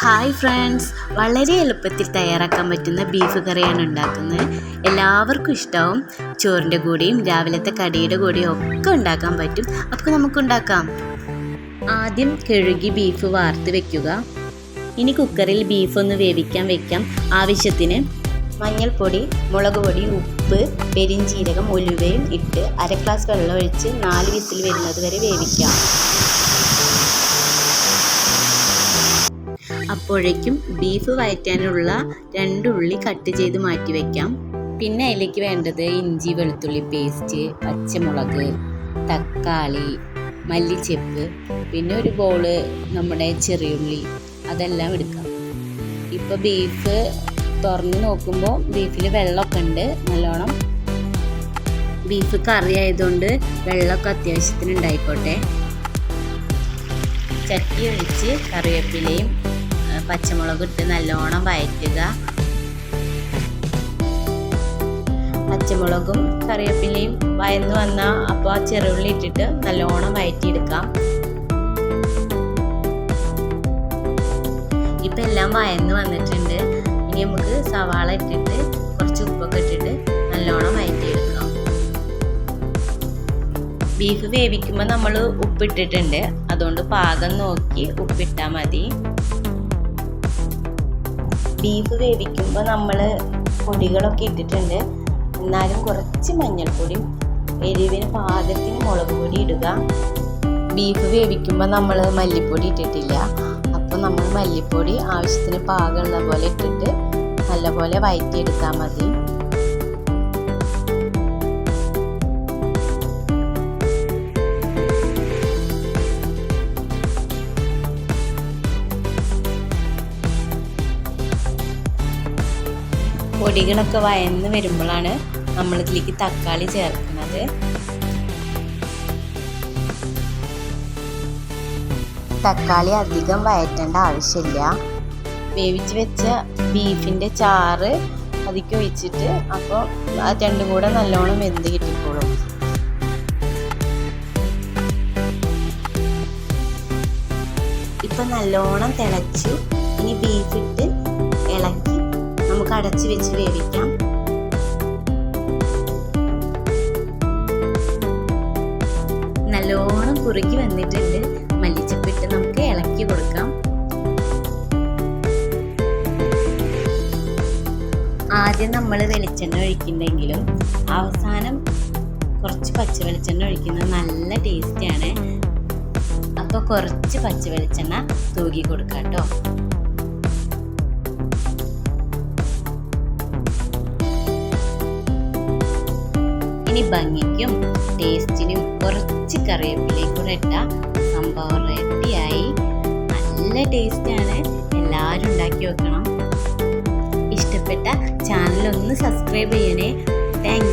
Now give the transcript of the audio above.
Hi friends. വളരെ എളുപ്പത്തിൽ തയ്യാറാക്കാൻ പറ്റുന്ന ബീഫ് കറിയാണ് ഉണ്ടാക്കുന്നത്. എല്ലാവർക്കും ഇഷ്ടവും ചോറിന്റെ കൂടെയും രാവിലത്തെ കടിയുടെ കൂടെയും ഒക്കെ ഉണ്ടാക്കാൻ പറ്റും. അപ്പോൾ നമുക്ക് ഉണ്ടാക്കാം. ആദ്യം കഴുകി ബീഫ് വാർത്ത് വെക്കുക. ഇനി കുക്കറിൽ ബീഫ് ഒന്ന് വേവിക്കാൻ വെക്കാം. ആവശ്യത്തിന് മഞ്ഞൾപ്പൊടി മുളക് പൊടി ഉപ്പ് പെരിഞ്ചീരകം ഉലുവയും ഇട്ട് അര ഗ്ലാസ് വെള്ളം ഒഴിച്ച് നാല് വിസിൽ വരുന്നത് വരെ വേവിക്കാം. അപ്പോഴേക്കും ബീഫ് വയറ്റാനുള്ള രണ്ടുള്ളി കട്ട് ചെയ്ത് മാറ്റി വയ്ക്കാം പിന്നെ അതിലേക്ക് വേണ്ടത് ഇഞ്ചി വെളുത്തുള്ളി പേസ്റ്റ് പച്ചമുളക് തക്കാളി മല്ലിച്ചെപ്പ് പിന്നെ ഒരു ബോൾ നമ്മുടെ ചെറിയുള്ളി അതെല്ലാം എടുക്കാം. ഇപ്പോൾ ബീഫ് തുറന്ന് നോക്കുമ്പോൾ ബീഫിൽ വെള്ളമൊക്കെ ഉണ്ട് നല്ലോണം. ബീഫ് കറി ആയതുകൊണ്ട് വെള്ളമൊക്കെ അത്യാവശ്യത്തിന് ഉണ്ടായിക്കോട്ടെ. ചട്ടി ഒഴിച്ച് കറിവേപ്പിലയും പച്ചമുളക് ഇട്ട് നല്ലോണം വയറ്റുക. പച്ചമുളകും കറിവേപ്പിലയും വയന്ന് വന്ന അപ്പോൾ ആ ചെറുള്ളി ഇട്ടിട്ട് നല്ലോണം വയറ്റിയെടുക്കാം. ഇപ്പം എല്ലാം വയന്ന് വന്നിട്ടുണ്ട്. ഇനി നമുക്ക് സവാള ഇട്ടിട്ട് കുറച്ച് ഉപ്പൊക്കെ ഇട്ടിട്ട് നല്ലോണം വയറ്റിയെടുക്കാം. ബീഫ് വേവിക്കുമ്പോൾ നമ്മൾ ഉപ്പിട്ടിട്ടുണ്ട്. അതുകൊണ്ട് പാകം നോക്കി ഉപ്പിട്ടാൽ മതി. ബീഫ് വേവിക്കുമ്പോൾ നമ്മൾ പൊടികളൊക്കെ ഇട്ടിട്ടുണ്ട്. എന്നാലും കുറച്ച് മഞ്ഞൾപ്പൊടിയും എരിവിന് പാകത്തിന് മുളക് പൊടി ഇടുക. ബീഫ് വേവിക്കുമ്പോൾ നമ്മൾ മല്ലിപ്പൊടി ഇട്ടിട്ടില്ല. അപ്പോൾ നമ്മൾ മല്ലിപ്പൊടി ആവശ്യത്തിന് പാകമുള്ള പോലെ ഇട്ടിട്ട് നല്ലപോലെ വയറ്റിയെടുത്താൽ മതി. പൊടികളൊക്കെ വയന്ന് വരുമ്പോഴാണ് നമ്മൾ ഇതിലേക്ക് തക്കാളി ചേർക്കുന്നത്. തക്കാളി അധികം വയറ്റേണ്ട ആവശ്യമില്ല. വേവിച്ച് വെച്ച ബീഫിന്റെ ചാറ് അതിക്ക് ഒഴിച്ചിട്ട് അപ്പോൾ അത് രണ്ടും കൂടെ നല്ലോണം വെന്ത് കിട്ടിക്കോളും. ഇപ്പം നല്ലോണം തിളച്ചു ഇനി ബീഫിട്ട് ഇളക്കി നമുക്ക് അടച്ചു വെച്ച് വേവിക്കാം. നല്ലോണം കുറുകി വന്നിട്ടുണ്ട്. മല്ലിച്ചപ്പിട്ട് നമുക്ക് ഇളക്കി കൊടുക്കാം. ആദ്യം നമ്മൾ വെളിച്ചെണ്ണ ഒഴിക്കുന്നുണ്ടെങ്കിലും അവസാനം കുറച്ച് പച്ച വെളിച്ചെണ്ണ ഒഴിക്കുന്നത് നല്ല ടേസ്റ്റാണ് അപ്പോൾ കുറച്ച് പച്ച വെളിച്ചെണ്ണ തൂകി കൊടുക്കാം കേട്ടോ ഇനി ഭംഗിക്കും. ടേസ്റ്റിനും കുറച്ച് കറിവേപ്പിലയും കൂടെ ഇട്ട സംഭവം റെഡിയായി നല്ല ടേസ്റ്റാണ് എല്ലാവരും ഉണ്ടാക്കി വെക്കണം ഇഷ്ടപ്പെട്ട ചാനലൊന്ന് സബ്സ്ക്രൈബ് ചെയ്യണേ. താങ്ക്